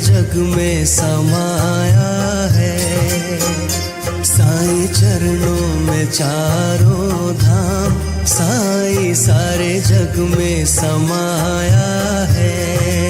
जग में समाया है। साई चरणों में चारों धाम, साई सारे जग में समाया है।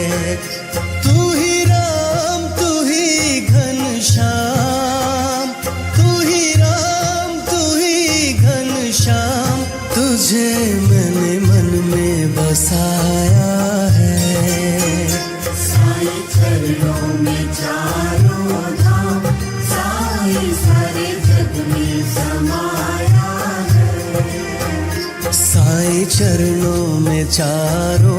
चारों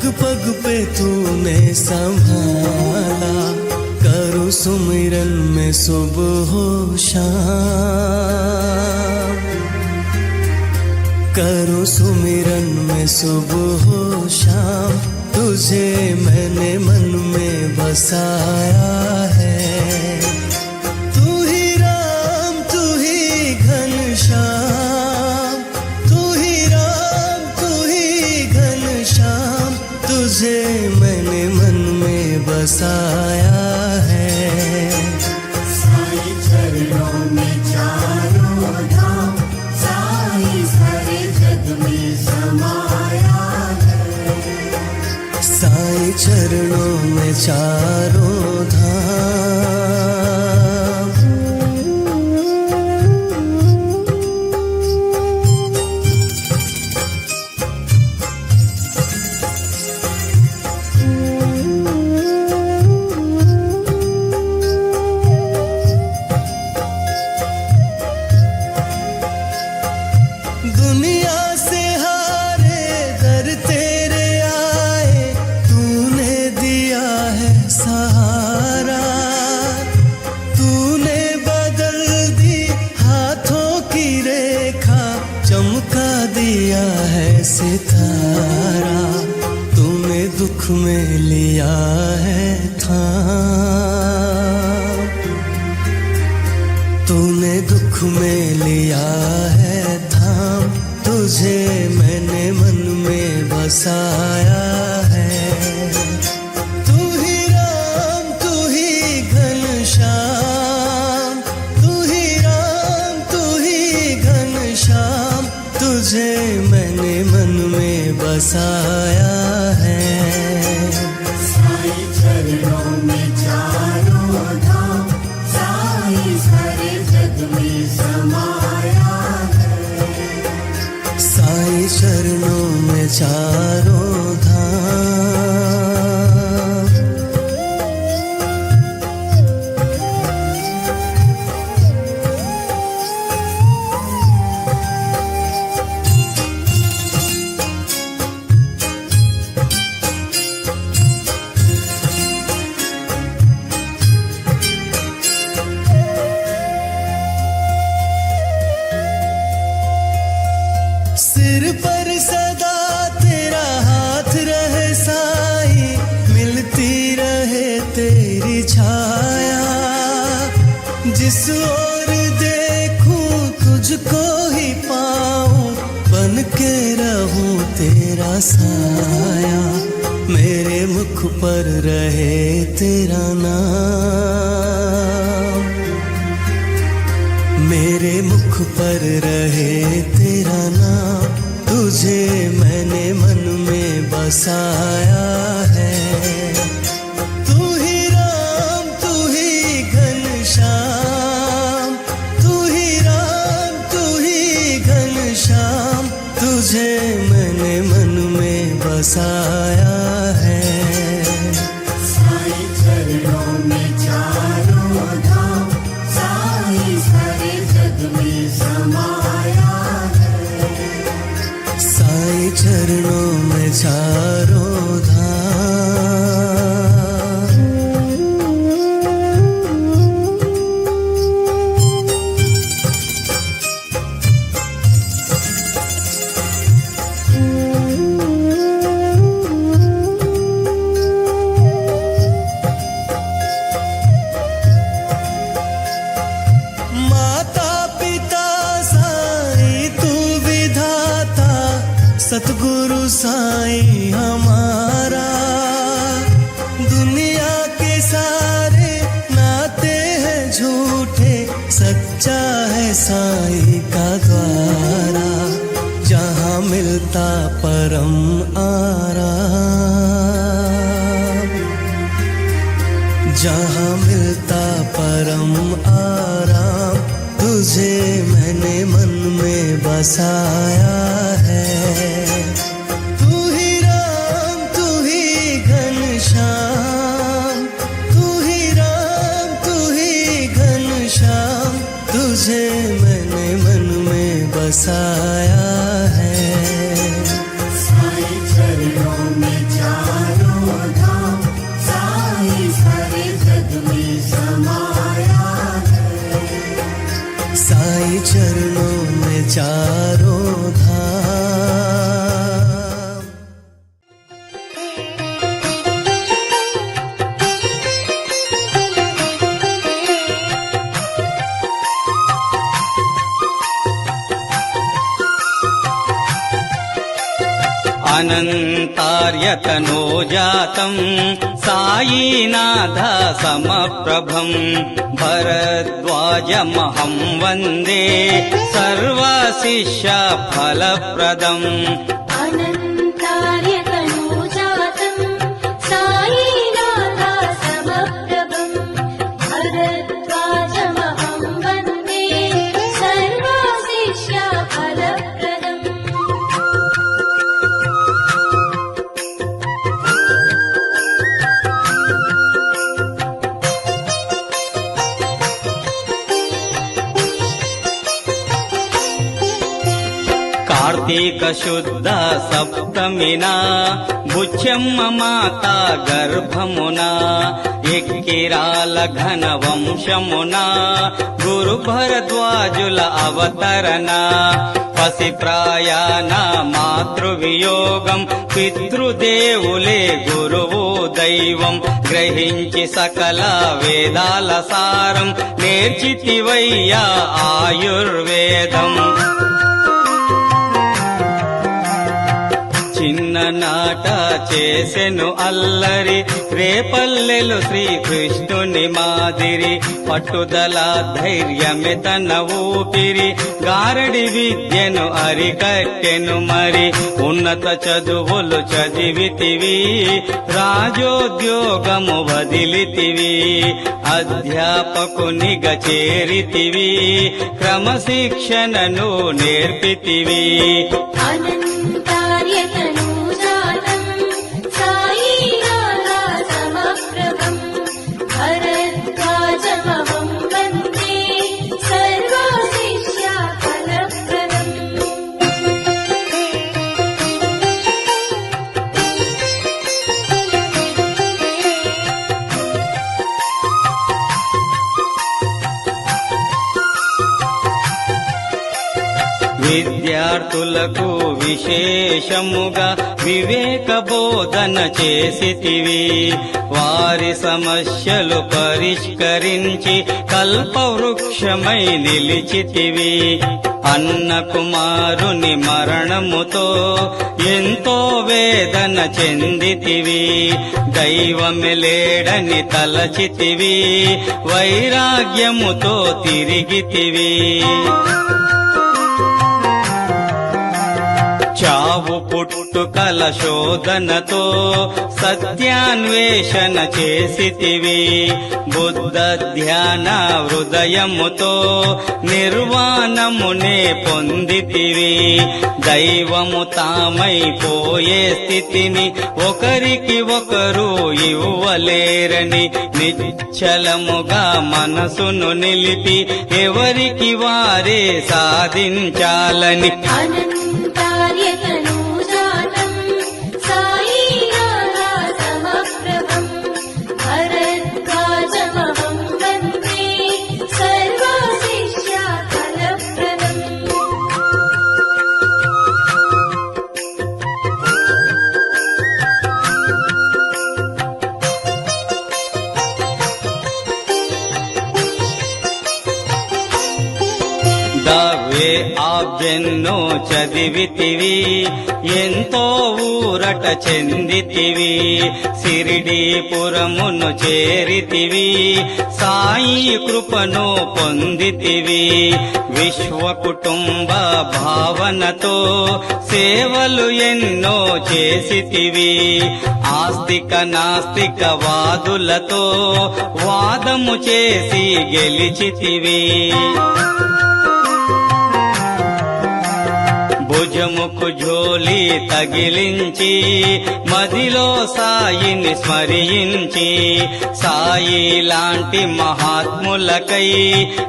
पग पग पे तूने संभाला। करो सुमिरन में सुबह हो शाम। करो सुमिरन में सुबह हो शाम। तुझे मैंने मन में बसाया है। बसाया है। साई चरणों में चारों धाम साई सारे जग में समाया है। साई चरणों में चारों दिया है सितारा, तूने दुख में लिया है था तूने दुख में लिया है था तुझे मैंने मन में बसाया। में बसाया है। साई चरणों में चारों धाम साई सारे जग में समाया है। साई चरणों में चारों छाया जिस ओर देखूँ तुझको ही पाऊँ बन के रहूँ तेरा साया। मेरे मुख पर रहे तेरा नाम। मेरे मुख पर रहे तेरा नाम, तुझे मैंने मन में बसाया। बसा सतगुरु साई हमारा। दुनिया के सारे नाते हैं झूठे, सच्चा है साई का द्वारा। जहाँ मिलता परम आराम जहाँ मिलता परम आराम तुझे मैंने मन में बसाया। तुझे मैंने मन में बसाया है। साई चरणों में चारों अनन्तार्यतनो जातम् सायीनाथ समप्रभम् भरद्वाजमहं वन्दे सर्वशिष्यफलप्रदम् కార్తీకశుద్ధ సప్తమినా బుచ్చమ్మ మాత గర్భమున ఎక్కిరాల ఘన వంశమున గురు భరద్వాజుల అవతరణ పసి ప్రాయాన మాతృవియోగం పితృదేవులే గురువు దైవం గ్రహించి సకల వేదాల సారం నేర్చితివయ్యా ఆయుర్వేదం. చేసెను అల్లరి రేపల్లెలు శ్రీకృష్ణుని మాదిరి. పట్టుదల ధైర్యమే తన ఊపిరి. గారడి విద్యను అరికట్టెను మరి. ఉన్నత చదువులు చదివితివి రాజోద్యోగము వదిలితివి. అధ్యాపకునిగా చేరితివి క్రమశిక్షణను నేర్పితివి. విద్యార్థులకు విశేషముగా వివేక బోధన చేసితివి. వారి సమస్యలు పరిష్కరించి కల్పవృక్షమై నిలిచితివి. అన్న కుమారుని మరణముతో ఎంతో వేదన చెందితివి. దైవమే లేడని తలచితివి. వైరాగ్యముతో తిరిగితివి. చావు పుట్టుకల శోధనతో సత్యాన్వేషణ చేసితివి. బుద్ధ ధ్యాన హృదయముతో నిర్వాణమునే పొందితివి. దైవము తామైపోయే స్థితిని ఒకరికి ఒకరు ఇవ్వలేరని నిశ్చలముగా మనసును నిలిపి ఎవరికి వారే సాధించాలని అనంత చదివితివి ఎంతో ఊరట చెందితివి సిరిడీపురమును చేరితివి సాయి కృపను పొందితివి. విశ్వ కుటుంబ భావనతో సేవలు ఎన్నో చేసితివి. ఆస్తిక నాస్తిక వాదులతో వాదము చేసి గెలిచితివి. ముక్కు జోలి తగిలించి మదిలో సాయిని స్మరించి సాయి లాంటి మహాత్ములకై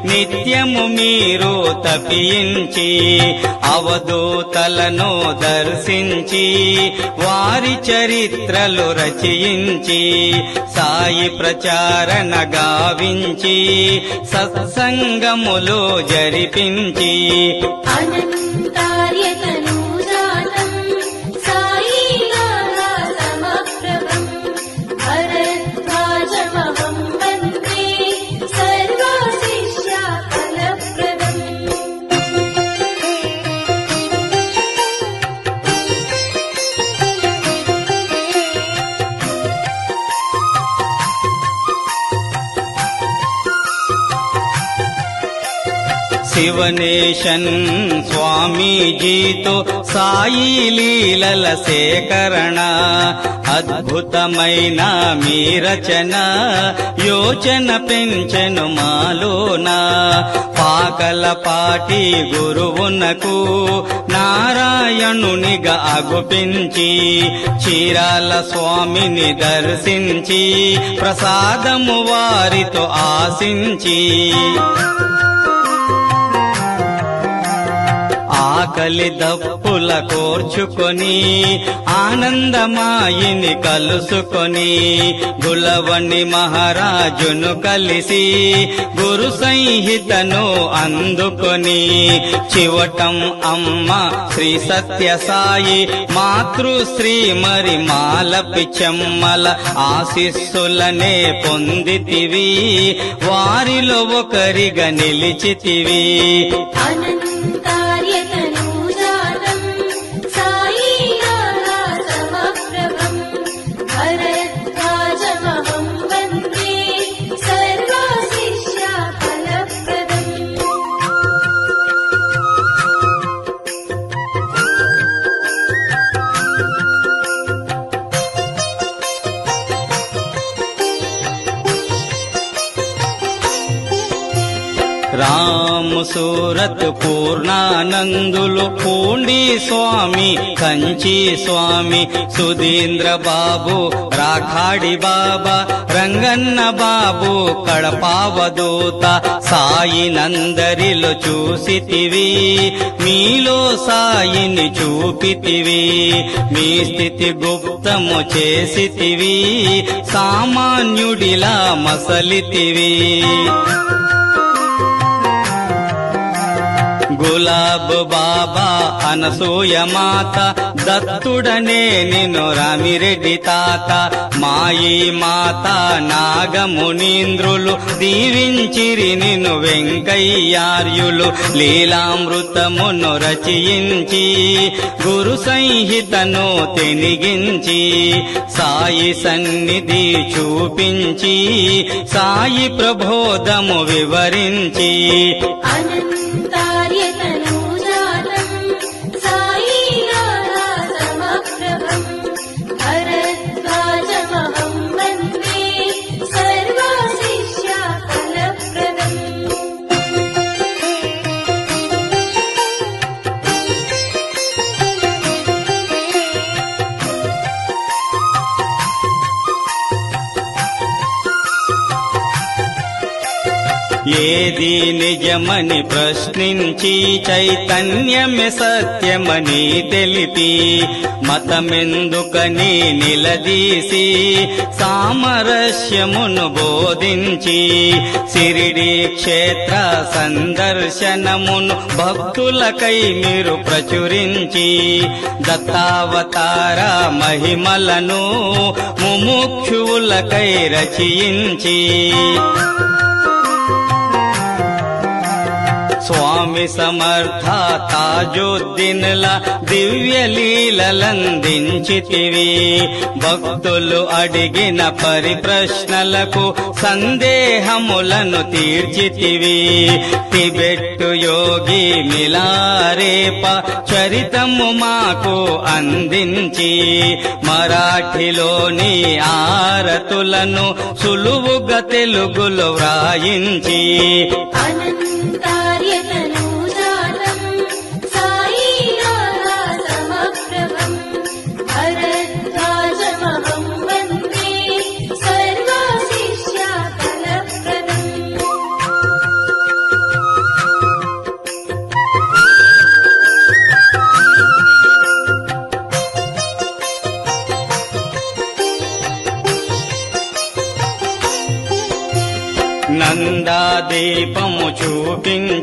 నిత్యము మీరు తపించి అవధూతలను దర్శించి వారి చరిత్రలు రచయించి సాయి ప్రచారణ గావించి సత్సంగములు జరిపించి. అనంత శివనేశన్ స్వామీజీతో సాయి లీలల సేకరణ అద్భుతమైన మీ రచన యోచన పెంచెను మాలోన. పాకలపాటి గురువునకు నారాయణునిగా అగుపించి చీరాల స్వామిని దర్శించి ప్రసాదము వారితో ఆశించి. ఆకలి దప్పుల కోర్చుకొని ఆనందమాయిని కలుసుకొని గులవణి మహారాజును కలిసి గురు సంహితను అందుకొని చివటం అమ్మ శ్రీ సత్య సాయి మాతృశ్రీ మరి మాలపి చెమ్మల ఆశిస్సులనే పొందితివి వారిలో ఒకరిగా నిలిచితివి. అను సూరత్ పూర్ణానందులు పూండి స్వామి కంచి స్వామి సుధీంద్ర బాబు రాఖాడి బాబా రంగన్న బాబు కడపావదూత సాయి నందరిలో చూసితివి మీలో సాయిని చూపితివి మీ స్థితి గుప్తము చేసితివి సామాన్యుడిలా మసలితివి. గులాబ్ బాబా అనసూయ మాత దత్తుడనే నిను రామిరెడ్డి తాత. మాయి మాత నాగమునీంద్రులు దీవించిరి నిను వెంకయ్యార్యులు. లీలామృతమును రచయించి గురు సంహితను తెనిగించి సాయి సన్నిధి చూపించి సాయి ప్రబోధము వివరించి. సత్యమని ప్రశ్నించి చైతన్యమే సత్యమని తెలిపి మతమెందుకని నిలదీసి సామరస్యమును బోధించి సిరిడి క్షేత్ర సందర్శనమును భక్తులకై మీరు ప్రచురించి దత్తావతార మహిమలను ముముక్షువులకై రచయించి స్వామి సమర్థ తాజుద్దీన్ల దివ్య లీలలందించితివి. భక్తులు అడిగిన పరిప్రశ్నలకు సందేహములను తీర్చితివి. టిబెట్టు యోగి మిలారేప చరితము మాకు అందించి మరాఠీలోని ఆరతులను సులువుగా తెలుగులో వ్రాయించి. అనంత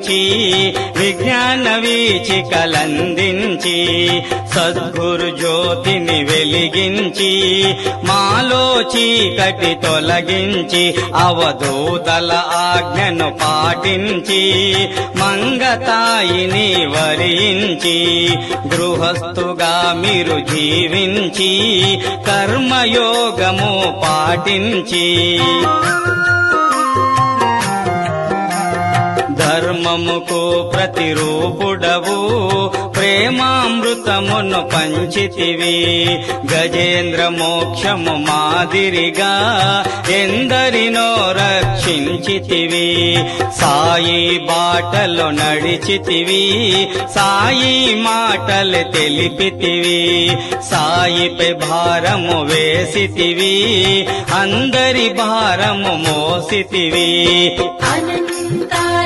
చూపించి విజ్ఞాన వీచికలందించి సద్గురు జ్యోతిని వెలిగించి మాలో చీకటి తొలగించి అవధూతల ఆజ్ఞను పాటించి మంగతాయిని వరించి గృహస్థుగా మీరు జీవించి కర్మయోగము పాటించి. ధర్మముకు ప్రతిరూపుడవు. ప్రేమామృతమును పంచితివి. గజేంద్ర మోక్షము మాదిరిగా ఎందరినో రక్షించితివి. సాయి బాటలు నడిచితివి. సాయి మాటలు తెలిపితివి. సాయిపై భారము వేసితివి. అందరి భారము మోసితివి. అనంతా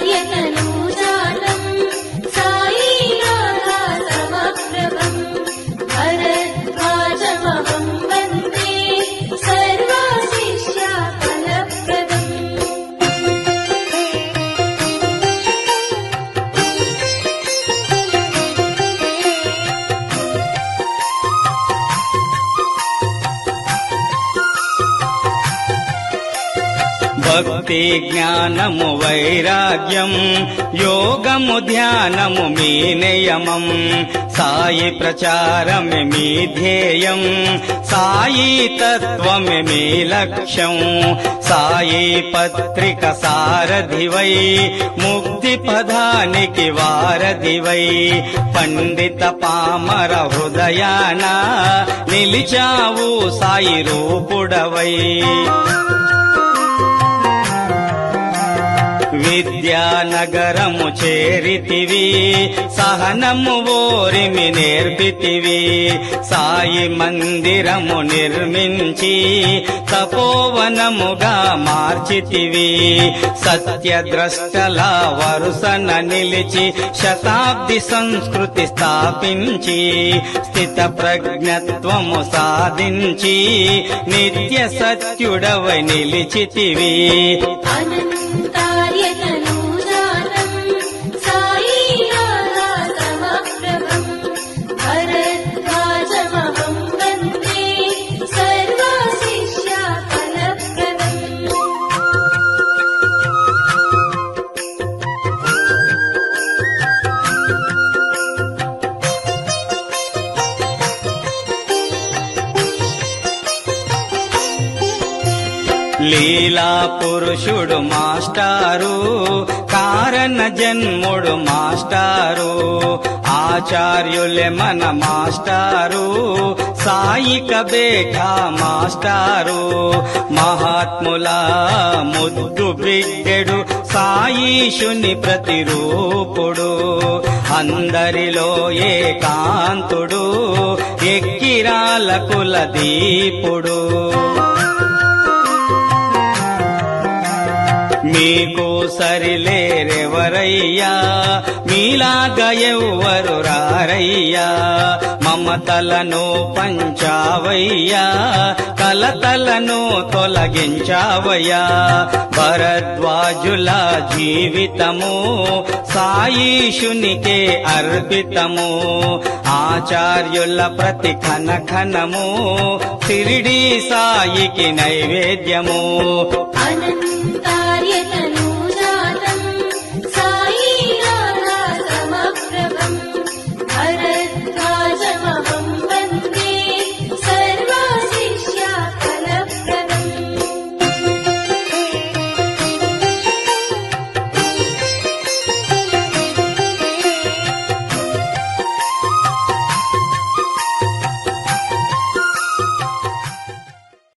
భక్తి జ్ఞానము వైరాగ్యం యోగము ధ్యానము మీ నియమం. సాయి ప్రచారమే మీ ధ్యేయం సాయి తత్వమే మీ లక్ష్యం. సాయి పత్రిక సారథివై ముక్తి పదానికి వారధివై. పండిత పామర హృదయాన నిలిచావు సాయి రూపుడవై. విద్యానగరము చేరితివి సహనము ఓరిమి నేర్పితివి. సాయి మందిరము నిర్మించి తపోవనముగా మార్చితివి. సత్యద్రష్టల వరుసన నిలిచి శతాబ్ది సంస్కృతి స్థాపించి స్థిత ప్రజ్ఞత్వము సాధించి నిత్య సత్యుడవ నిలిచితివి. అనంత లీలా పురుషుడు మాస్టారు కారణ జన్ముడు మాస్టారు ఆచార్యులే మన మాస్టారు సాయి కబేఠా మాస్టారు మహాత్ముల ముద్దు బిడ్డెడు సాయిషుని ప్రతిరూపుడు అందరిలో ఏకాంతుడు ఎక్కిరాల కుల దీపుడు. నీకు సరిలేరెవరయ్యా మీలాగా రారయ్యా. మమతలను పంచావయ్యా కలతలను తొలగించావయ్యా. భరద్వాజుల జీవితము సాయీషునికే అర్పితము. ఆచార్యుల ప్రతి కనకనము తిరిడి సాయికి నైవేద్యము. అనంత